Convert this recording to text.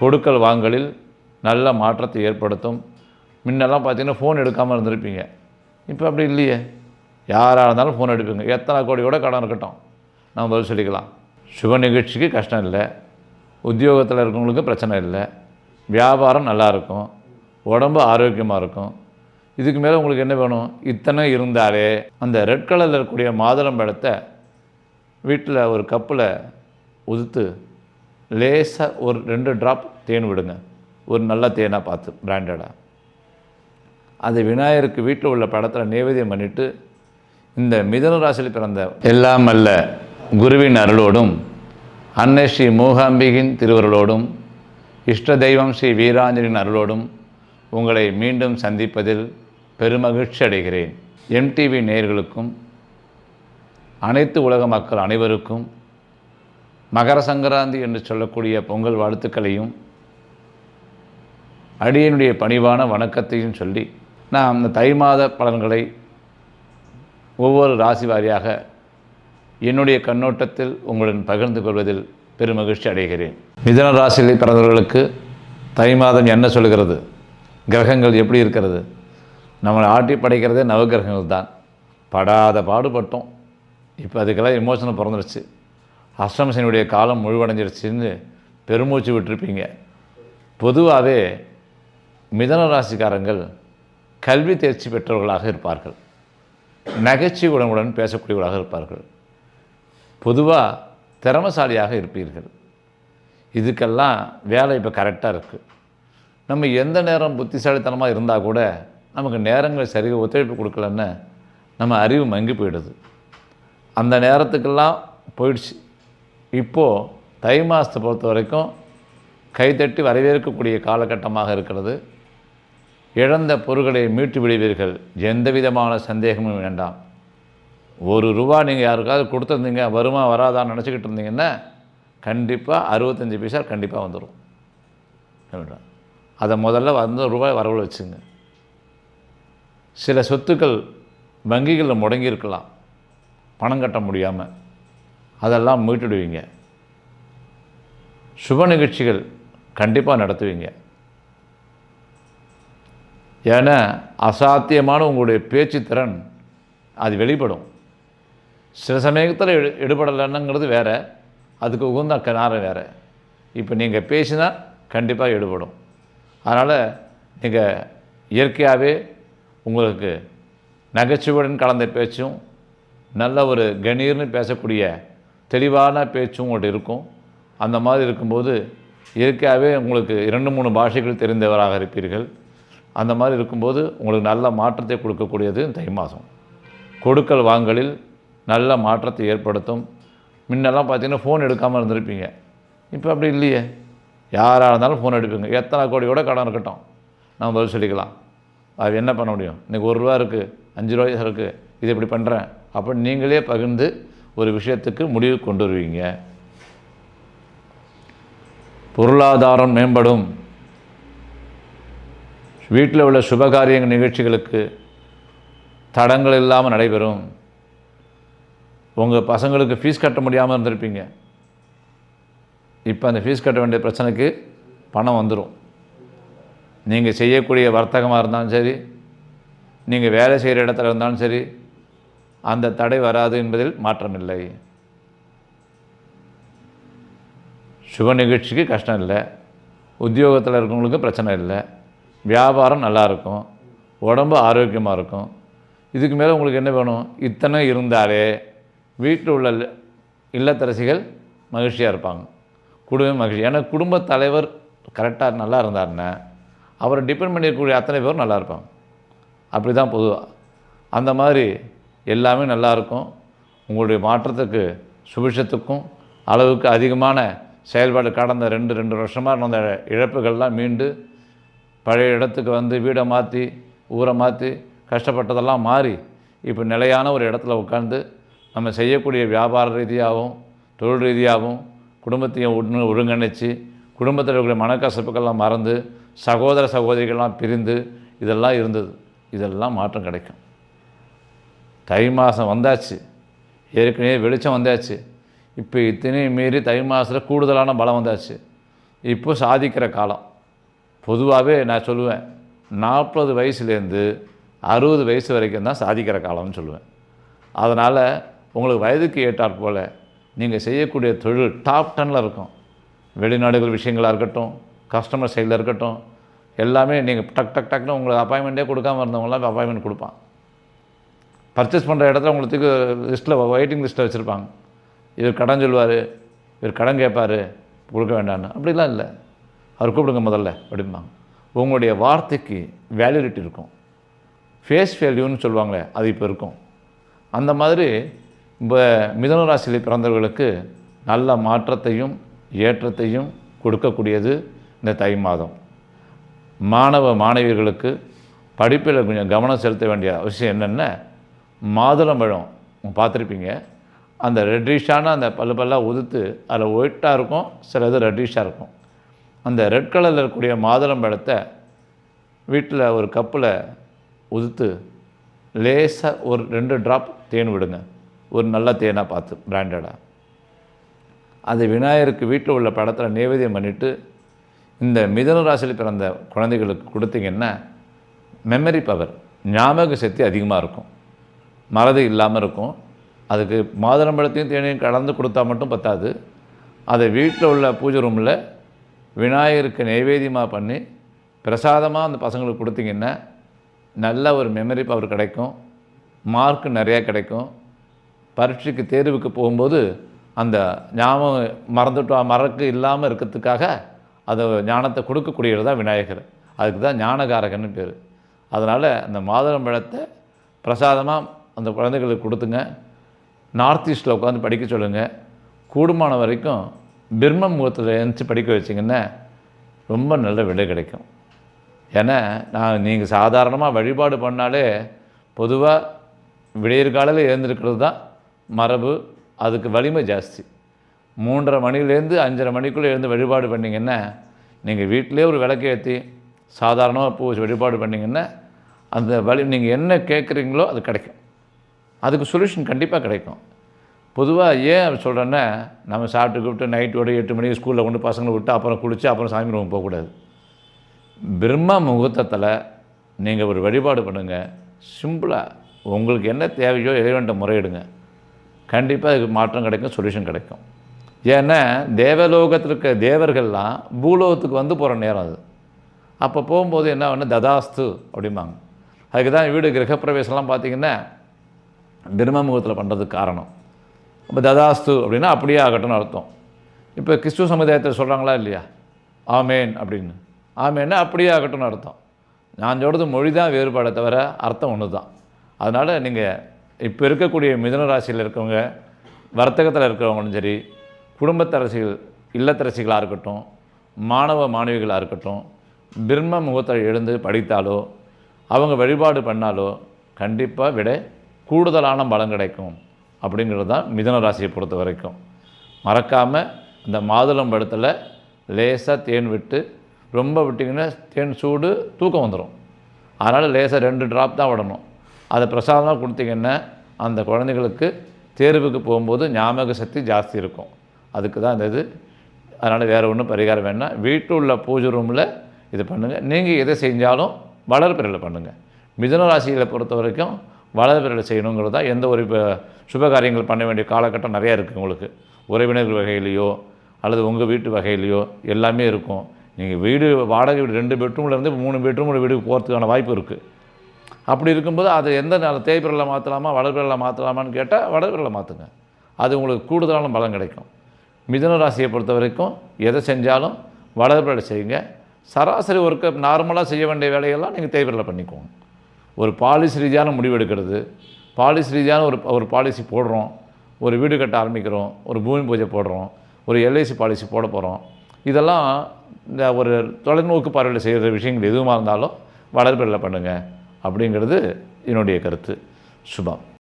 கொடுக்கல் வாங்கலில் நல்ல மாற்றத்தை ஏற்படுத்தும். முன்னெல்லாம் பார்த்தீங்கன்னா ஃபோன் எடுக்காமல் இருந்திருப்பீங்க. இப்போ அப்படி இல்லையே. யாராக இருந்தாலும் ஃபோன் எடுப்பீங்க எத்தனை கோடி கூட கடன் இருக்கட்டும். நம்ம பதில் சொல்லிக்கலாம். சுப நிகழ்ச்சிக்கு கஷ்டம் இல்லை. உத்தியோகத்தில் இருக்கிறவங்களுக்கு பிரச்சனை இல்லை. வியாபாரம் நல்லா இருக்கும். உடம்பு ஆரோக்கியமாக இருக்கும். இதுக்கு மேலே உங்களுக்கு என்ன வேணும்? இத்தனை இருந்தாலே அந்த ரெட் கலரில் இருக்கக்கூடிய மாதுளம் பழத்தை வீட்டில் ஒரு கப்பில் உதுத்து லேசாக ஒரு ரெண்டு ட்ராப் தேன் விடுங்க. ஒரு நல்ல தேனாக பார்த்து பிராண்டடாக அது விநாயகருக்கு வீட்டில் உள்ள படத்தில் நைவேத்தியம் பண்ணிவிட்டு இந்த மிதன ராசியில் பிறந்த எல்லாம் அல்ல குருவின் அருளோடும் அன்னை ஸ்ரீ மூகாம்பிகின் திருவருளோடும் இஷ்ட தெய்வம் ஸ்ரீ வீராஞ்சலின் அருளோடும் உங்களை மீண்டும் சந்திப்பதில் பெருமகிழ்ச்சி அடைகிறேன். எம்டிவி நேயர்களுக்கும் அனைத்து உலக மக்கள் அனைவருக்கும் மகர சங்கராந்தி என்று சொல்லக்கூடிய பொங்கல் வாழ்த்துக்களையும் அடியனுடைய பணிவான வணக்கத்தையும் சொல்லி நாம் இந்த தை மாத பலன்களை ஒவ்வொரு ராசி வாரியாக என்னுடைய கண்ணோட்டத்தில் உங்களுடன் பகிர்ந்து கொள்வதில் பெருமகிழ்ச்சி அடைகிறேன். மிதன ராசியில் பிறந்தவர்களுக்கு தை மாதம் என்ன சொல்கிறது? கிரகங்கள் எப்படி இருக்கிறது? நம்மளை ஆட்டி படைக்கிறதே நவகிரகங்கள் தான் படாத பாடுபட்டோம். இப்போ அதுக்கெல்லாம் எமோஷனல் பிறந்துருச்சு. அஷ்டமசனியுடைய காலம் முழுவடைஞ்சிருச்சுன்னு பெருமூச்சு விட்டுருப்பீங்க. பொதுவாகவே மிதன ராசிக்காரங்கள் கல்வி தேர்ச்சி பெற்றவர்களாக இருப்பார்கள். நகைச்சுவையுடன் பேசக்கூடியவர்களாக இருப்பார்கள். பொதுவாக திறமசாலியாக இருப்பீர்கள். இதுக்கெல்லாம் வேலை இப்போ கரெக்டாக இருக்குது நம்ம எந்த நேரம் புத்திசாலித்தனமாக இருந்தால் கூட நமக்கு நேரங்கள் சரியாக ஒத்துழைப்பு கொடுக்கலன்னு நம்ம அறிவு மங்கி போயிடுது. அந்த நேரத்துக்கெல்லாம் போயிடுச்சு. இப்போது தை மாதத்தை பொறுத்த வரைக்கும் கைதட்டி வரவேற்கக்கூடிய காலகட்டமாக இருக்கிறது. இழந்த பொருட்களை மீட்டு விடுவீர்கள். எந்த விதமான சந்தேகமும் வேண்டாம். ஒரு ரூபா நீங்கள் யாருக்காவது கொடுத்துருந்தீங்க வருமா வராதான்னு நினச்சிக்கிட்டு இருந்தீங்கன்னா கண்டிப்பாக அறுபத்தஞ்சி பைசா கண்டிப்பாக வந்துடும் அதை முதல்ல வந்து ரூபாய் வரவில் வச்சுங்க. சில சொத்துக்கள் வங்கிகளில் முடங்கியிருக்கலாம். பணம் கட்ட முடியாமல் அதெல்லாம் மீட்டுடுவீங்க. சுப நிகழ்ச்சிகள் கண்டிப்பாக நடத்துவீங்க. ஏன்னா அசாத்தியமான உங்களுடைய பேச்சு திறன் அது வெளிப்படும். சில சமயத்தில் எடு எடுபடலைன்னுங்கிறது வேறு. அதுக்கு உகந்த காரணம் வேறு. இப்போ நீங்கள் பேசினா கண்டிப்பாக எடுபடும். அதனால் நீங்கள் இயற்கையாகவே உங்களுக்கு நகைச்சுவையுடன் கலந்த பேச்சும் நல்ல ஒரு கணீர்னு பேசக்கூடிய தெளிவான பேச்சும் உங்கள்கிட்ட இருக்கும். அந்த மாதிரி இருக்கும்போது இயற்கையாகவே உங்களுக்கு இரண்டு மூணு பாஷைகள் தெரிந்தவராக இருப்பீர்கள். அந்த மாதிரி இருக்கும்போது உங்களுக்கு நல்ல மாற்றத்தை கொடுக்கக்கூடியது தை மாதம். கொடுக்கல் வாங்கலில் நல்ல மாற்றத்தை ஏற்படுத்தும். முன்னெல்லாம் பார்த்தீங்கன்னா ஃபோன் எடுக்காமல் இருந்திருப்பீங்க. இப்போ அப்படி இல்லையே. யாராக இருந்தாலும் ஃபோன் எடுப்பீங்க. எத்தனை கோடியோட கடன் இருக்கட்டும். நம்ம பதில் சொல்லிக்கலாம். அது என்ன பண்ண முடியும்? இன்றைக்கி ஒரு ரூபா இருக்குது அஞ்சு ரூபாய் இருக்குது இது இப்படி பண்ணுறேன் அப்போ நீங்களே பகிர்ந்து ஒரு விஷயத்துக்கு முடிவு கொண்டு வருவீங்க பொருளாதாரம் மேம்படும். வீட்டில் உள்ள சுபகாரிய நிகழ்ச்சிகளுக்கு தடங்கள் இல்லாமல் நடைபெறும். உங்கள் பசங்களுக்கு ஃபீஸ் கட்ட முடியாமல் இருந்திருப்பீங்க. இப்போ அந்த ஃபீஸ் கட்ட வேண்டிய பிரச்சனைக்கு பணம் வந்துடும் நீங்கள் செய்யக்கூடிய வர்த்தகமாக இருந்தாலும் சரி நீங்கள் வேலை செய்கிற இடத்துல இருந்தாலும் சரி அந்த தடை வராது என்பதில் மாற்றமில்லை. சுப நிகழ்ச்சிக்கு கஷ்டம் இல்லை. உத்தியோகத்தில் இருக்கவங்களுக்கு பிரச்சனை இல்லை. வியாபாரம் நல்லாயிருக்கும் உடம்பு ஆரோக்கியமாக இருக்கும். இதுக்கு மேலே உங்களுக்கு என்ன வேணும்? இத்தனை இருந்தாலே வீட்டில் உள்ள இல்லத்தரசிகள் மகிழ்ச்சியாக இருப்பாங்க. குடும்பம் மகிழ்ச்சி. ஏன்னா குடும்பத் தலைவர் கரெக்டாக நல்லா இருந்தாருன்னா அவரை டிபெண்ட் பண்ணியிருக்கக்கூடிய அத்தனை பேரும் நல்லா இருப்பாங்க. அப்படி தான் பொதுவாக அந்த மாதிரி எல்லாமே நல்லா இருக்கும் உங்களுடைய மாற்றத்துக்கு சுபிஷத்துக்கும் அளவுக்கு அதிகமான செயல்பாடு கடந்த ரெண்டு ரெண்டு வருஷமாக நடந்த இழப்புகள்லாம் மீண்டு பழைய இடத்துக்கு வந்து வீடை மாற்றி ஊரை மாற்றி கஷ்டப்பட்டதெல்லாம் மாறி இப்போ நிலையான ஒரு இடத்துல உட்காந்து நம்ம செய்யக்கூடிய வியாபார ரீதியாகவும் தொழில் ரீதியாகவும் குடும்பத்தையும் ஒன்று ஒருங்கிணைச்சு குடும்பத்தில் இருக்கிற மனக்கசப்புக்கெல்லாம் மறந்து சகோதர சகோதரிகள்லாம் பிரிந்து இதெல்லாம் இருந்தது. இதெல்லாம் மாற்றம் கிடைக்கும். தை மாதம் வந்தாச்சு. ஏற்கனவே வெளிச்சம் வந்தாச்சு. இப்போ இத்தனையும் மீறி தை மாதத்தில் கூடுதலான பலம் வந்தாச்சு. இப்போ சாதிக்கிற காலம். பொதுவாகவே நான் சொல்லுவேன் நாற்பது வயசுலேருந்து அறுபது வயசு வரைக்கும் தான் சாதிக்கிற காலம்னு சொல்லுவேன். அதனால் உங்களுக்கு வயதுக்கு ஏற்றாற் போல் நீங்கள் செய்யக்கூடிய தொழில் டாப் டென்னில் இருக்கும். வெளிநாடுகள் விஷயங்களாக இருக்கட்டும் கஸ்டமர் சைடில் இருக்கட்டும் எல்லாமே நீங்கள் டக் டக் டக்னு உங்களுக்கு அப்பாயின்மெண்ட்டே கொடுக்காம இருந்தவங்களாம் அப்பாயின்மெண்ட் கொடுப்பான். பர்ச்சேஸ் பண்ணுற இடத்துல உங்களுக்கு லிஸ்ட்டில் வெயிட்டிங் லிஸ்ட்டில் வச்சுருப்பாங்க. இவர் கடன் சொல்லுவார் இவர் கடன் கேட்பார் கொடுக்க வேண்டான்னு அப்படிலாம் இல்லை. அவர் கூப்பிடுங்க முதல்ல அப்படிம்பாங்க. உங்களுடைய வார்த்தைக்கு வேல்யூரிட்டி இருக்கும். ஃபேஸ் வேல்யூன்னு சொல்லுவாங்களே அது இப்போ இருக்கும். அந்த மாதிரி இப்போ மிதன ராசியில் பிறந்தவர்களுக்கு நல்ல மாற்றத்தையும் ஏற்றத்தையும் கொடுக்கக்கூடியது இந்த தை மாதம். மாணவ மாணவியர்களுக்கு படிப்பில் கொஞ்சம் கவனம் செலுத்த வேண்டிய அவசியம் என்னென்ன? மாதுளம்பழம் பார்த்துருப்பீங்க. அந்த ரெட்டிஷான அந்த பல்லு பல்லாக உதுத்து அதில் ஒயிட்டாக இருக்கும் சில இது ரெட்டிஷாக இருக்கும். அந்த ரெட் கலரில் இருக்கக்கூடிய மாதுளம்பழத்தை வீட்டில் ஒரு கப்பில் உதுத்து லேசாக ஒரு ரெண்டு ட்ராப் தேன் விடுங்க. ஒரு நல்ல தேனாக பார்த்து பிராண்டடாக அது விநாயகருக்கு வீட்டில் உள்ள படத்தில் நைவேத்தியம் பண்ணிவிட்டு இந்த மிதன ராசியில் பிறந்த குழந்தைகளுக்கு கொடுத்தீங்கன்னா மெமரி பவர் ஞாபக சக்தி அதிகமாக இருக்கும். மறதி இல்லாமல் இருக்கும். அதுக்கு மாதுளம்பழத்தையும் தேனையும் கலந்து கொடுத்தா மட்டும் பத்தாது. அதை வீட்டில் உள்ள பூஜை ரூமில் விநாயகருக்கு நைவேத்தியமாக பண்ணி பிரசாதமாக அந்த பசங்களுக்கு கொடுத்தீங்கன்னா நல்ல ஒரு மெமரி பவர் கிடைக்கும். மார்க் நிறையா கிடைக்கும். பரீட்சைக்கு தேர்வுக்கு போகும்போது அந்த ஞாபகம் மறந்துட்டோம் மறக்கு இல்லாமல் இருக்கிறதுக்காக அதை ஞானத்தை கொடுக்கக்கூடியவர் தான் விநாயகர். அதுக்கு தான் ஞானகாரகன்னு பேர். அதனால் அந்த மாதுளம்பழத்தை பிரசாதமாக அந்த குழந்தைகளுக்கு கொடுத்துங்க. நார்த் ஈஸ்ட்டில் உட்காந்து படிக்க சொல்லுங்கள் கூடுமான வரைக்கும் பிரம்ம முகத்தில் எழுந்துச்சு படிக்க வச்சிங்கன்னா ரொம்ப நல்ல விடை கிடைக்கும். ஏன்னா நான் நீங்கள் சாதாரணமாக வழிபாடு பண்ணாலே பொதுவாக விடியற்காலையில் எழுந்திருக்கிறது தான் மரபு அதுக்கு வலிமை ஜாஸ்தி. மூன்றரை மணிலேருந்து அஞ்சரை மணிக்குள்ளே எழுந்து வழிபாடு பண்ணிங்கன்னா நீங்கள் வீட்டிலே ஒரு விளக்கு ஏற்றி சாதாரணமாக பூ வச்சு வழிபாடு பண்ணிங்கன்னா அந்த வழி நீங்கள் என்ன கேட்குறீங்களோ அது கிடைக்கும். அதுக்கு சொல்யூஷன் கண்டிப்பாக கிடைக்கும். பொதுவாக ஏன் சொல்கிறேன்னா நம்ம சாப்பிட்டு கூப்பிட்டு நைட்டோட எட்டு மணிக்கு ஸ்கூலில் கொண்டு பசங்களை விட்டு அப்புறம் குளித்து அப்புறம் சாமி ரூம் போகக்கூடாது. பிரம்மா முகூர்த்தத்தில் நீங்கள் ஒரு வழிபாடு பண்ணுங்கள் சிம்பிளாக உங்களுக்கு என்ன தேவையோ இறைவன்ட்ட முறையிடுங்க. கண்டிப்பாக அதுக்கு மாற்றம் கிடைக்கும் சொல்யூஷன் கிடைக்கும். ஏன்னா தேவலோகத்தில் இருக்க தேவர்கள்லாம் பூலோகத்துக்கு வந்து போகிற நேரம் அது. அப்போ போகும்போது என்ன ஒன்று ததாஸ்து அப்படிம்பாங்க. அதுக்கு தான் வீடு கிரகப்பிரவேசம்லாம் பார்த்திங்கன்னா பிரம்ம முகூர்த்தத்தில் பண்ணுறதுக்கு காரணம். அப்போ ததாஸ்து அப்படின்னா அப்படியே ஆகட்டும்னு அர்த்தம். இப்போ கிறிஸ்துவ சமுதாயத்தில் சொல்கிறாங்களா இல்லையா? ஆமேன் அப்படின்னு. ஆமேன்னா அப்படியே ஆகட்டும்னு அர்த்தம். நான் சொல்கிறது மொழி தான் வேறுபாடை தவிர அர்த்தம் ஒன்று தான் அதனால் நீங்கள் இப்போ இருக்கக்கூடிய மிதுன ராசியில் இருக்கவங்க வர்த்தகத்தில் இருக்கிறவங்களும் சரி குடும்பத்தரசிகள் இல்லத்தரசிகளாக இருக்கட்டும் மாணவ மாணவிகளாக இருக்கட்டும் பிரம்ம முகத்தில் எழுந்து படித்தாலோ அவங்க வழிபாடு பண்ணாலோ கண்டிப்பாக விட கூடுதலான பலம் கிடைக்கும் அப்படிங்கிறது தான் மிதன ராசியை பொறுத்த வரைக்கும். மறக்காமல் இந்த மாதுளம் பழத்தில் லேசாக தேன் விட்டு ரொம்ப விட்டிங்கன்னா தேன் சூடு தூக்கம் வந்துடும் அதனால் லேசாக ரெண்டு ட்ராப் தான் விடணும். அதை பிரசாதமாக கொடுத்தீங்கன்னா அந்த குழந்தைகளுக்கு தேர்வுக்கு போகும்போது ஞாபக சக்தி ஜாஸ்தி இருக்கும். அதுக்கு தான் இந்த இது. அதனால் வேறு ஒன்றும் பரிகாரம் வேணால் வீட்டு உள்ள பூஜை ரூமில் இது பண்ணுங்கள் நீங்கள் எதை செஞ்சாலும் வளர்பிறையில் பண்ணுங்கள் மிதன ராசியில் பொறுத்த வரைக்கும் வளர்பிறையில் செய்யணுங்கிறது தான் எந்த ஒரு இப்போ சுப காரியங்கள் பண்ண வேண்டிய காலகட்டம் நிறையா இருக்குது உங்களுக்கு. உறவினர்கள் வகையிலையோ அல்லது உங்கள் வீட்டு வகையிலையோ எல்லாமே இருக்கும். நீங்கள் வீடு வாடகை வீடு ரெண்டு பெட்ரூம்லேருந்து மூணு பெட்ரூம் வீடு போகிறதுக்கான வாய்ப்பு இருக்குது அப்படி இருக்கும்போது அதை எந்த நாள் தேய்பிரலில் மாற்றலாமா வளர்பிரலில் மாற்றலாமான்னு கேட்டால் வளர்பிரலில் மாற்றுங்க அது உங்களுக்கு கூடுதலான பலம் கிடைக்கும். மிதன ராசியை பொறுத்த வரைக்கும் எதை செஞ்சாலும் வளர்பிரலை செய்யுங்க. சராசரி ஒர்க்கை நார்மலாக செய்ய வேண்டிய வேலையெல்லாம் நீங்கள் தேய்பிரலில் பண்ணிக்கோங்க. ஒரு பாலிசி ரீதியான முடிவு எடுக்கிறது பாலிசி ரீதியான ஒரு ஒரு பாலிசி போடுறோம். ஒரு வீடு கட்ட ஆரம்பிக்கிறோம். ஒரு பூமி பூஜை போடுறோம். ஒரு எல்ஐசி பாலிசி போட போகிறோம் இதெல்லாம் இந்த ஒரு தொலைநோக்கு பார்வையில் செய்கிற விஷயங்கள் எதுவுமா இருந்தாலும் வளர்ப்பில் பண்ணுங்கள் அப்படிங்கிறது என்னுடைய கருத்து. சுபம்.